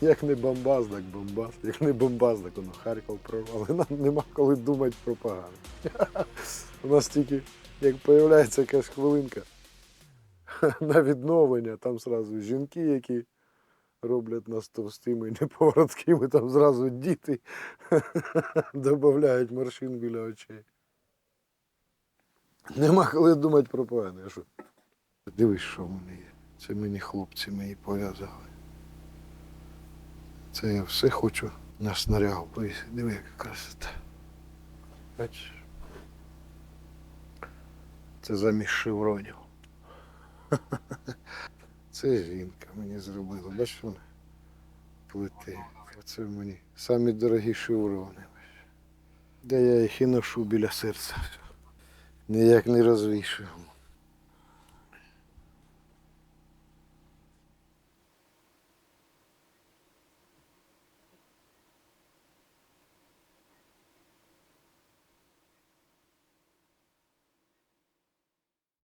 Як не бомбаз, так бомбаз. Як не бомбаз, так воно Харків прорвали. Нам нема коли думати про погане. У нас тільки, як з'являється якась хвилинка на відновлення, там зразу жінки, які роблять нас товстими і неповороткими, там зразу діти додають морщин біля очей. Нема коли думати про погане. Дивись, що в мене є. Це мені хлопці мої пов'язали. Це я все хочу на снарягу повісити. Диви, яка красота. Бачиш? Це замість шевронів. Це жінка мені зробила. Бачиш вона? Плити. Оце мені самі дорогі шеврони. Де я їх і ношу біля серця. Ніяк не розвішую.